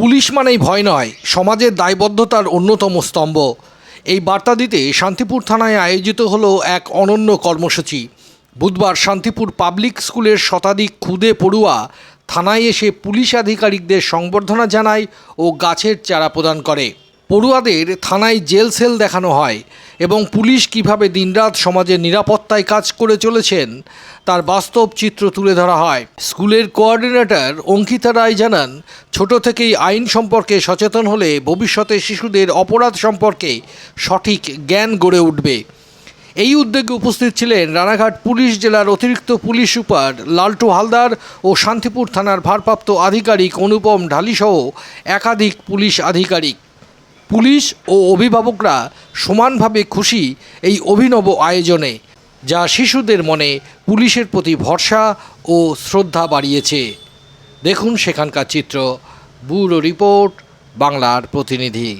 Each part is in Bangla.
পুলিশ মানেই ভয় নয়, সমাজের দায়বদ্ধতার অন্যতম স্তম্ভ। এই বার্তা দিতে শান্তিপুর থানায় আয়োজিত হল এক অনন্য কর্মসূচি। বুধবার শান্তিপুর পাবলিক স্কুলের শতাধিক ক্ষুদে পড়ুয়া থানায় এসে পুলিশ আধিকারিকদের সংবর্ধনা জানায় ও গাছের চারা প্রদান করে। পড়ুয়াদের থানায় জেল সেল দেখানো হয় এবং পুলিশ কীভাবে দিনরাত সমাজের নিরাপত্তায় কাজ করে চলেছেন তার বাস্তব চিত্র তুলে ধরা হয়। স্কুলের কোঅর্ডিনেটর অঙ্কিতা রায় জানান, ছোট থেকেই আইন সম্পর্কে সচেতন হলে ভবিষ্যতে শিশুদের অপরাধ সম্পর্কে সঠিক জ্ঞান গড়ে উঠবে। এই উদ্যোগে উপস্থিত ছিলেন রানাঘাট পুলিশ জেলার অতিরিক্ত পুলিশ সুপার লালটু হালদার ও শান্তিপুর থানার ভারপ্রাপ্ত আধিকারিক অনুপম ঢালিসহ একাধিক পুলিশ আধিকারিক। পুলিশ ও অভিভাবকরা সমানভাবে খুশি এই অভিনব আয়োজনে, যা শিশুদের মনে পুলিশের প্রতি ভরসা ও শ্রদ্ধা বাড়িয়েছে। দেখুন সেখানকার চিত্র, ব্যুরো রিপোর্ট, বাংলার প্রতিনিধি।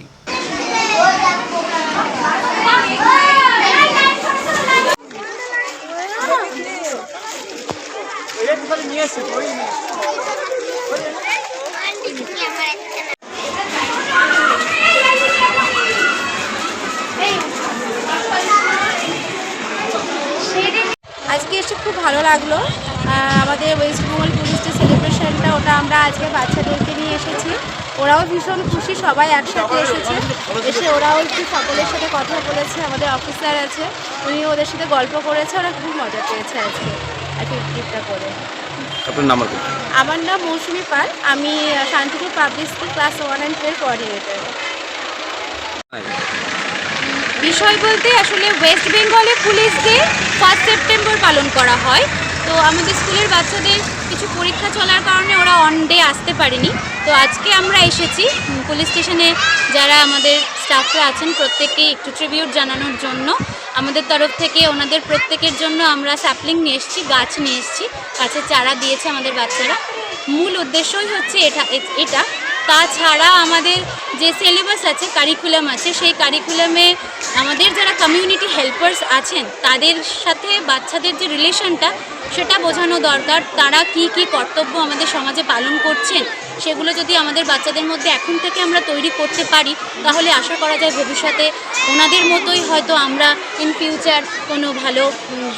আজকে এসে খুব ভালো লাগল। আমাদের ওয়েস্ট বেঙ্গল পুলিশ ডে সেলিব্রেশনটা ওটা আমরা আজকে বাচ্চাদেরকে নিয়ে এসেছি। ওরাও ভীষণ খুশি সবাই একসাথে এসেছে। এসে ওরাও একটু সকলের সাথে কথা বলেছে আমাদের অফিসার আছে উনি ওদের সাথে গল্প করেছে ওরা খুব মজা পেয়েছে আজকে। অ্যাক্টিভিটিটা করে। আমার নাম মৌসুমি পাল আমি Shantipur public school class one and twelve coordinator বিষয় বলতে আসলে ওয়েস্ট বেঙ্গলে পুলিশ ডে ফার্স্ট সেপ্টেম্বর পালন করা হয়। তো আমাদের স্কুলের বাচ্চাদের কিছু পরীক্ষা চলার কারণে ওরা অন ডে আসতে পারেনি। তো আজকে আমরা এসেছি পুলিশ স্টেশনে যারা আমাদের স্টাফরা আছেন প্রত্যেককেই একটু ট্রিবিউট জানানোর জন্য। আমাদের তরফ থেকে ওনাদের প্রত্যেকের জন্য আমরা স্যাপলিং নিয়ে এসেছি, গাছ নিয়ে এসেছি। গাছের চারা দিয়েছে আমাদের বাচ্চারা। মূল উদ্দেশ্যই হচ্ছে এটা এটা তাছাড়া আমাদের যে সিলেবাস আছে কারিকুলাম আছে, সেই কারিকুলামে আমাদের যারা কমিউনিটি হেল্পার্স আছেন, তাদের সাথে বাচ্চাদের যে রিলেশনটা সেটা বোঝানো দরকার, তারা কি কি কর্তব্য আমাদের সমাজে পালন করছেন, সেগুলো যদি আমাদের বাচ্চাদের মধ্যে এখন থেকে আমরা তৈরি করতে পারি, তাহলে আশা করা যায় ভবিষ্যতে ওনাদের মতোই হয়তো আমরা ইন ফিউচার কোনো ভালো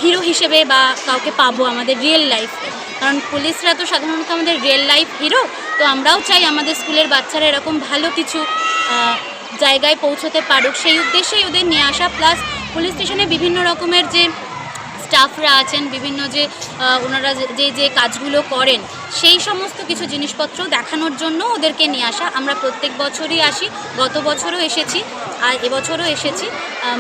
হিরো হিসেবে বা কাউকে পাবো আমাদের রিয়েল লাইফে কারণ পুলিশরা তো সাধারণত আমাদের রিয়েল লাইফ হিরো তো আমরাও চাই আমাদের স্কুলের বাচ্চারা এরকম ভালো কিছু জায়গায় পৌঁছতে পারুক। সেই উদ্দেশ্যেই ওদের নিয়ে আসা প্লাস পুলিশ স্টেশনে বিভিন্ন রকমের যে স্টাফরা আছেন বিভিন্ন যে ওনারা যে- যে কাজগুলো করেন সেই সমস্ত কিছু জিনিসপত্র দেখানোর জন্য ওদেরকে নিয়ে আসা। আমরা প্রত্যেক বছরই আসি গত বছরও এসেছি আর এবছরও এসেছি।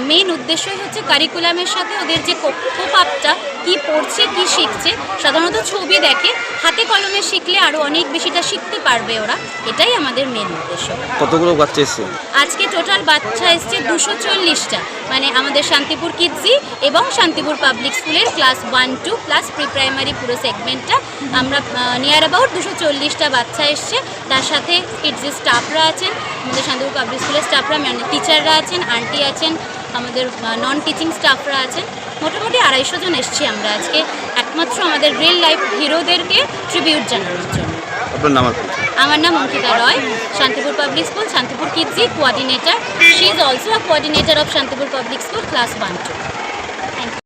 মেন উদ্দেশ্যই হচ্ছে কারিকুলামের সাথে ওদের যে কক্ষপাপটা কি পড়ছে কি শিখছে সাধারণত ছবি দেখে হাতে কলমে শিখলে আরও অনেক বেশিটা শিখতে পারবে ওরা। এটাই আমাদের মেন উদ্দেশ্য। কতগুলো বাচ্চা এসছে? আজকে টোটাল বাচ্চা এসছে দুশো চল্লিশটা। মানে আমাদের শান্তিপুর কিডজি এবং শান্তিপুর পাবলিক স্কুলের class one two plus pre primary পুরো সেগমেন্টটা আমরা নিয়ার অ্যাবাউট দুশো চল্লিশটা বাচ্চা এসছে। তার সাথে কিডজির স্টাফরা আছেন আমাদের শান্তিপুর পাবলিক স্কুলের স্টাফরা মানে টিচাররা আছেন আন্টি আছেন আমাদের নন টিচিং স্টাফরা আছেন। মোটামুটি আড়াইশো জন এসছি আমরা আজকে। একমাত্র আমাদের রিয়েল লাইফ হিরোদেরকে ট্রিবিউট জানানোর জন্য। আমার নাম Ankita Roy Shantipur public school Shantipur Kidzee coordinator she is also a coordinator of Shantipur public school class one two